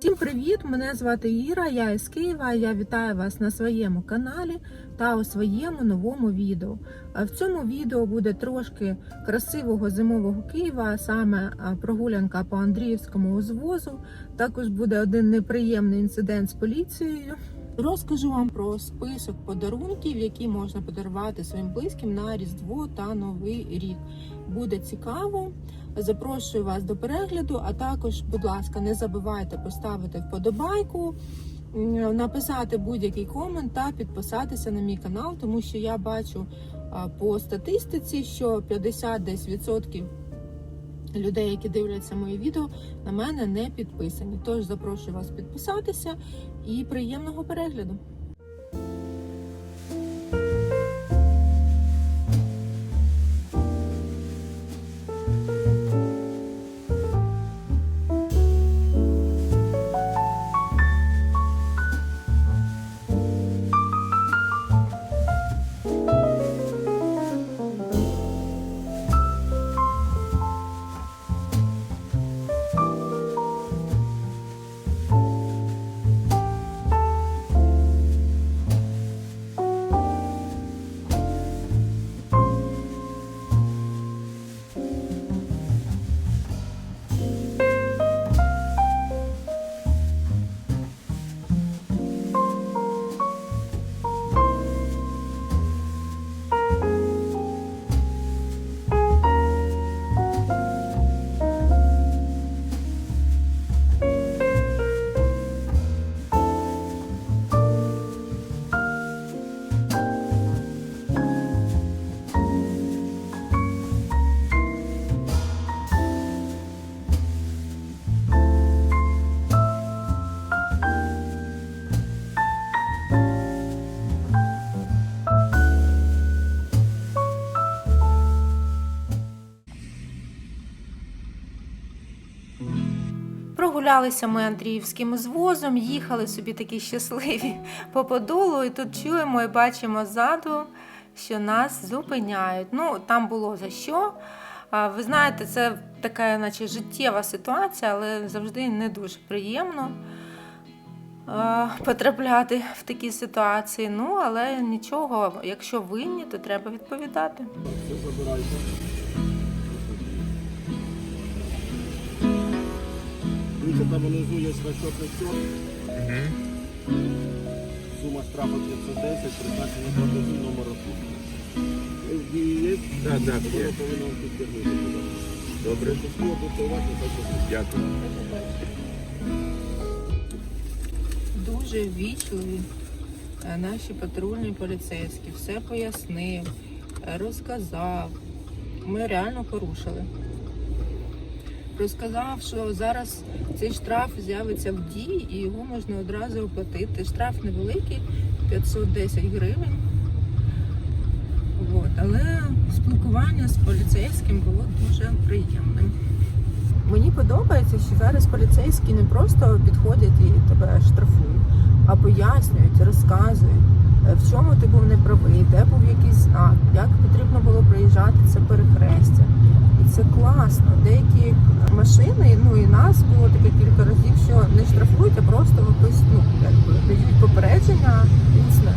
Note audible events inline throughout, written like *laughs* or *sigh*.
Всім привіт! Мене звати Іра, я із Києва. Я вітаю вас на своєму каналі та у своєму новому відео. В цьому відео буде трошки красивого зимового Києва, саме прогулянка по Андріївському узвозу. Також буде один неприємний інцидент з поліцією. Розкажу вам про список подарунків, які можна подарувати своїм близьким на Різдво та Новий рік. Буде цікаво. Запрошую вас до перегляду, а також, будь ласка, не забувайте поставити вподобайку, написати будь-який комент та підписатися на мій канал, тому що я бачу по статистиці, що 50 десь відсотків людей, які дивляться мої відео, на мене не підписані. Тож запрошую вас підписатися і приємного перегляду. Прогулялися ми Андріївським звозом, їхали собі такі щасливі *laughs* по подолу, і тут чуємо і бачимо ззаду, що нас зупиняють. Ну, там було за що. Ви знаєте, це така, наче життєва ситуація, але завжди не дуже приємно потрапляти в такі ситуації. Ну, але нічого, якщо винні, то треба відповідати. Все забирайте. Дивіться, там внизу є расчетний счет. Сума штрафу 510, призначення платежі номер рахунку. Дії є? Так, так, Воно є. повинно вам ласка. Добре, Число будьте уважні, так що дякую. Дуже ввічливі е, наші патрульні поліцейські, все пояснив, розказав. Ми реально порушили. Розказав, що зараз цей штраф з'явиться в дії і його можна одразу оплатити. Штраф невеликий, 510 гривень. От, але спілкування з поліцейським було дуже приємним. Мені подобається, що зараз поліцейські не просто підходять і тебе штрафують, а пояснюють, розказують, е, в чому ти був неправий, де був якийсь знак, як потрібно було проїжджати це перехрестя. Це класно. Деякі машини, ну і нас було таке кілька разів, що не штрафують, а просто випис, ну, дають попередження дійсно,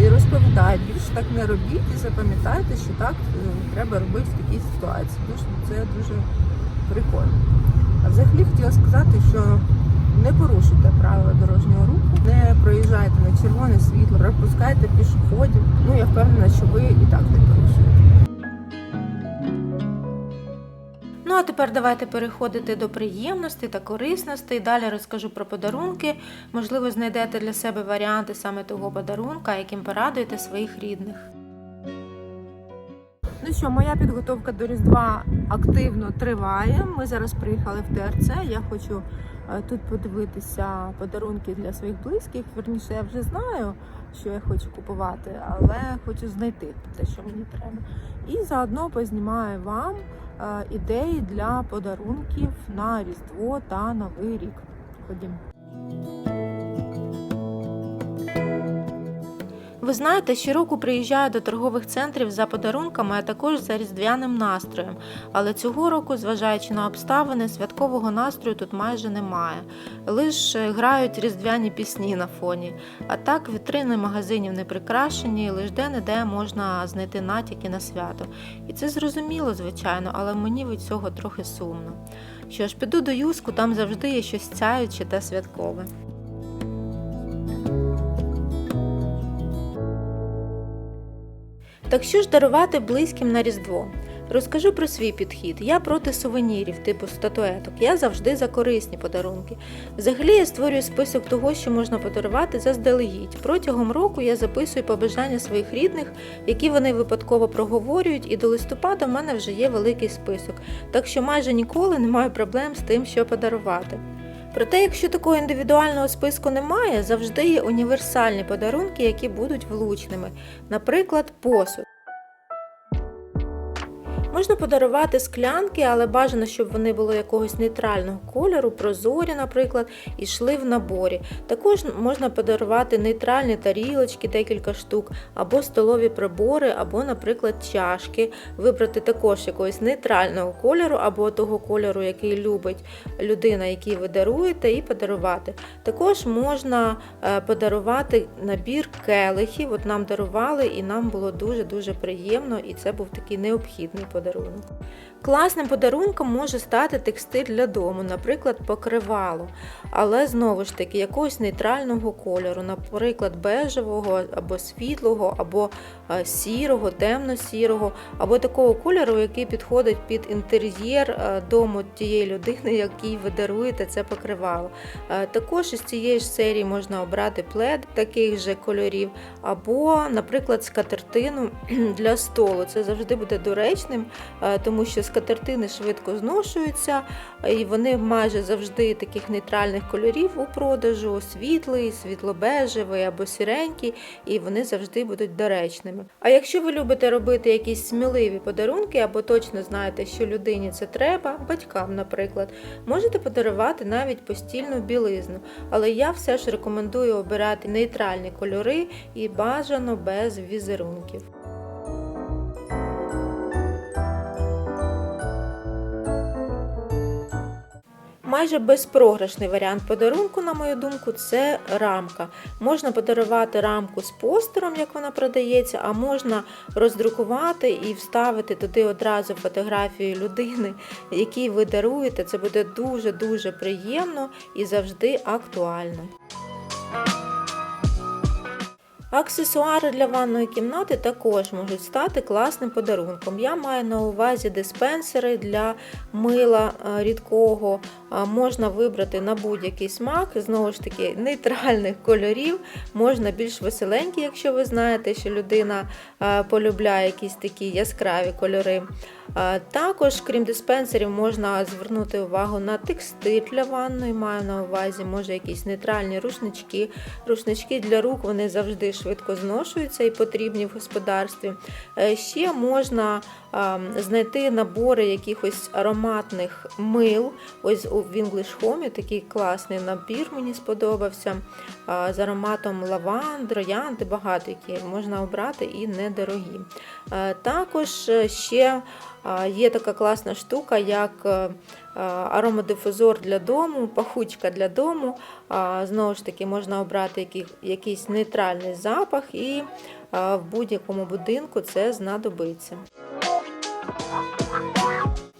і розповідають, більше так не робіть і запам'ятайте, що так е, треба робити в такій ситуації. Дуже це дуже прикольно. А взагалі хотіла сказати, що не порушуйте правила дорожнього руху, не проїжджайте на червоне світло, пропускайте пішоходів. Ну я впевнена, що ви і так не порушуєте. Ну а тепер давайте переходити до приємностей та корисностей. Далі розкажу про подарунки. Можливо, знайдете для себе варіанти саме того подарунка, яким порадуєте своїх рідних. Що, моя підготовка до Різдва активно триває. Ми зараз приїхали в ТРЦ. Я хочу е, тут подивитися подарунки для своїх близьких. Верніше, я вже знаю, що я хочу купувати, але хочу знайти те, що мені треба. І заодно познімаю вам е, ідеї для подарунків на Різдво та Новий рік. Ходімо. Ви знаєте, щороку приїжджаю до торгових центрів за подарунками, а також за різдвяним настроєм. Але цього року, зважаючи на обставини, святкового настрою тут майже немає. Лише грають різдвяні пісні на фоні. А так вітрини магазинів не прикрашені, лише де-не-де можна знайти натяки на свято. І це зрозуміло, звичайно, але мені від цього трохи сумно. Що ж, піду до юску, там завжди є щось цяюче та святкове. Так що ж дарувати близьким на Різдво? Розкажу про свій підхід. Я проти сувенірів, типу статуеток. Я завжди за корисні подарунки. Взагалі я створюю список того, що можна подарувати заздалегідь. Протягом року я записую побажання своїх рідних, які вони випадково проговорюють, і до листопада в мене вже є великий список. Так що майже ніколи не маю проблем з тим, що подарувати. Проте, якщо такого індивідуального списку немає, завжди є універсальні подарунки, які будуть влучними, наприклад, посуд. Можна подарувати склянки, але бажано, щоб вони були якогось нейтрального кольору, прозорі, наприклад, і йшли в наборі. Також можна подарувати нейтральні тарілочки, декілька штук, або столові прибори, або, наприклад, чашки. Вибрати також якогось нейтрального кольору, або того кольору, який любить людина, який ви даруєте, і подарувати. Також можна е, подарувати набір келихів. От нам дарували, і нам було дуже-дуже приємно, і це був такий необхідний подарунок. poderoso. Класним подарунком може стати текстиль для дому, наприклад, покривало, але знову ж таки якогось нейтрального кольору, наприклад, бежевого або світлого, або е, сірого, темно-сірого, або такого кольору, який підходить під інтер'єр е, дому тієї людини, *laughs* якій ви даруєте це покривало. Е, Також із цієї ж серії можна обрати плед таких же кольорів, або, наприклад, скатертину *clears throat* для столу. Це завжди буде доречним, тому що скатертини швидко зношуються, і вони майже завжди таких нейтральних кольорів у продажу: світлий, світлобежевий або сіренький, і вони завжди будуть доречними. А якщо ви любите робити якісь сміливі подарунки, або точно знаєте, що людині це треба, батькам, наприклад, можете подарувати навіть постільну білизну. Але я все ж рекомендую обирати нейтральні кольори і бажано без візерунків. Майже безпрограшний варіант подарунку, на мою думку, це рамка. Можна подарувати рамку з постером, як вона продається, а можна роздрукувати і вставити туди одразу фотографію людини, якій ви даруєте. Це буде дуже-дуже приємно і завжди актуально. Аксесуари для ванної кімнати також можуть стати класним подарунком. Я маю на увазі диспенсери для мила е, рідкого. Можна вибрати на будь-який смак, знову ж таки, нейтральних кольорів, можна більш веселенькі, якщо ви знаєте, що людина е, полюбляє якісь такі яскраві кольори. Е, Також, крім диспенсерів, можна звернути увагу на текстиль для ванної, маю на увазі, може якісь нейтральні рушнички. Рушнички для рук вони завжди швидко зношуються і потрібні в господарстві. Е, Ще можна знайти набори якихось ароматних мил. Ось у English Home такий класний набір мені сподобався. З ароматом лаванд, троянди, багато які можна обрати і недорогі. Е, Також е, ще є така класна штука, як е, аромадифузор для дому, пахучка для дому. Знову ж таки, можна обрати якийсь нейтральний запах, і в будь-якому будинку це знадобиться.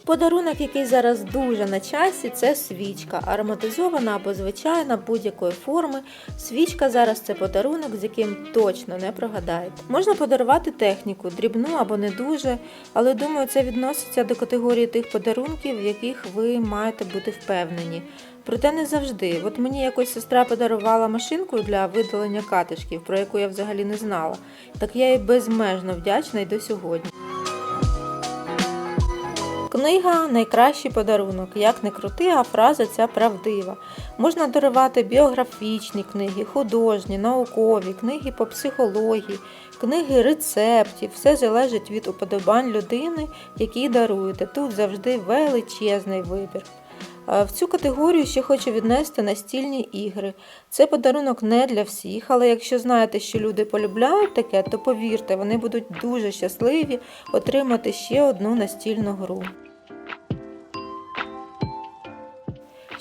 Подарунок, який зараз дуже на часі, це свічка, ароматизована або звичайна будь-якої форми. Свічка зараз це подарунок, з яким точно не прогадаєте. Можна подарувати техніку, дрібну або не дуже, але думаю, це відноситься до категорії тих подарунків, в яких ви маєте бути впевнені. Проте не завжди. От мені якось сестра подарувала машинку для видалення катишків, про яку я взагалі не знала. Так я їй безмежно вдячна й до сьогодні. Книга найкращий подарунок. Як не крути, а фраза ця правдива. Можна дарувати біографічні книги, художні, наукові, книги по психології, книги рецептів. Все залежить від уподобань людини, якій даруєте. Тут завжди величезний вибір. В цю категорію ще хочу віднести настільні ігри. Це подарунок не для всіх, але якщо знаєте, що люди полюбляють таке, то повірте, вони будуть дуже щасливі отримати ще одну настільну гру.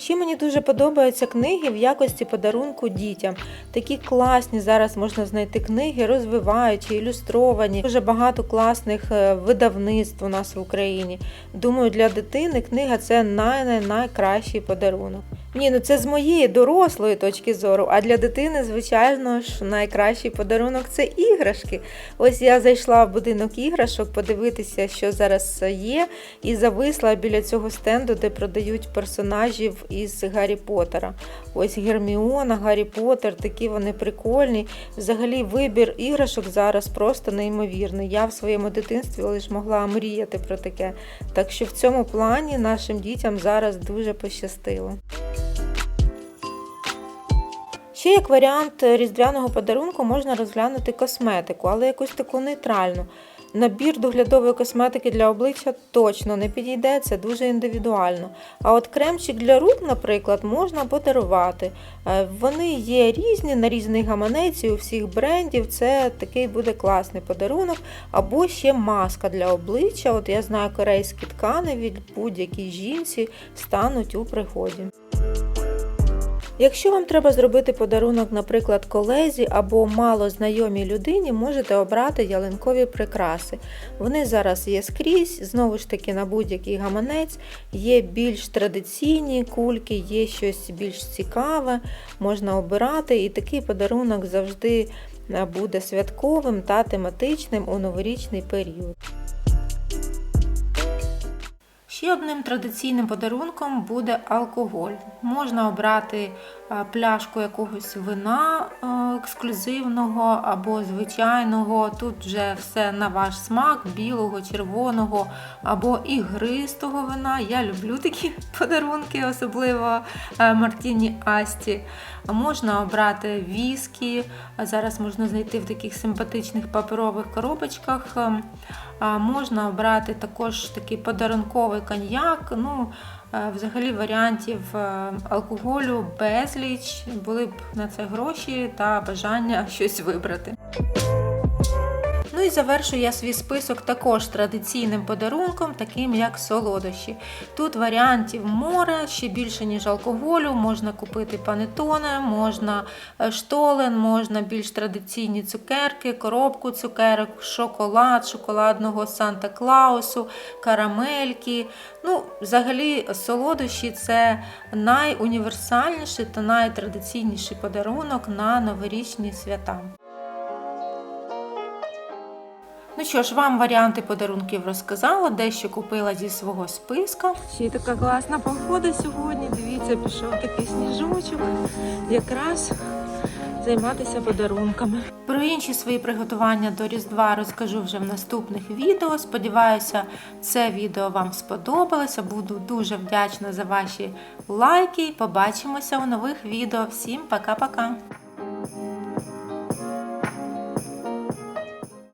Ще мені дуже подобаються книги в якості подарунку дітям. Такі класні зараз можна знайти книги, розвиваючі, ілюстровані. Дуже багато класних е, видавництв у нас в Україні. Думаю, для дитини книга це най- най- найкращий подарунок. Ні, ну це з моєї дорослої точки зору, а для дитини, звичайно ж, найкращий подарунок це іграшки. Ось я зайшла в будинок іграшок подивитися, що зараз є, і зависла біля цього стенду, де продають персонажів із Гаррі Поттера. Ось Герміона, Гаррі Поттер, такі вони прикольні. Взагалі, вибір іграшок зараз просто неймовірний. Я в своєму дитинстві лише могла мріяти про таке. Так що в цьому плані нашим дітям зараз дуже пощастило. Ще як варіант різдвяного подарунку можна розглянути косметику, але якусь таку нейтральну. Набір доглядової косметики для обличчя точно не підійде, це дуже індивідуально. А от кремчик для рук, наприклад, можна подарувати. Е, Вони є різні на різний гаманець у всіх брендів. Це такий буде класний подарунок. Або ще маска для обличчя. От я знаю, корейські тканеві будь-якій жінці стануть у пригоді. Якщо вам треба зробити подарунок, наприклад, колезі або мало знайомій людині, можете обрати ялинкові прикраси. Вони зараз є скрізь, знову ж таки, на будь-який гаманець. Є більш традиційні кульки, є щось більш цікаве, можна обирати, і такий подарунок завжди е, буде святковим та тематичним у новорічний період. Ще одним традиційним подарунком буде алкоголь. Можна обрати е, пляшку якогось вина е, ексклюзивного або звичайного. Тут вже все на ваш смак, білого, червоного або ігристого вина. Я люблю такі *laughs* подарунки, особливо е, Мартіні Асті. Можна обрати віскі. Зараз можна знайти в таких симпатичних паперових коробочках. Ем, Можна обрати також такий подарунковий коньяк. Ну, е, взагалі варіантів е, алкоголю безліч, були б на це гроші та бажання щось вибрати. Завершую я свій список також традиційним подарунком, таким як солодощі. Тут варіантів море, ще більше, ніж алкоголю. Можна купити панетоне, можна е, штолен, можна більш традиційні цукерки, коробку цукерок, шоколад, шоколадного Санта-Клаусу, карамельки. Ну, взагалі, солодощі це найуніверсальніший та найтрадиційніший подарунок на новорічні свята. Ну що ж, вам варіанти подарунків розказала, дещо купила зі свого списка. Ще й така класна погода сьогодні. Дивіться, пішов такий сніжочок. Якраз займатися подарунками. Про інші свої приготування до Різдва розкажу вже в наступних відео. Сподіваюся, це відео вам сподобалося. Буду дуже вдячна за ваші лайки. Побачимося у нових відео. Всім пока-пока!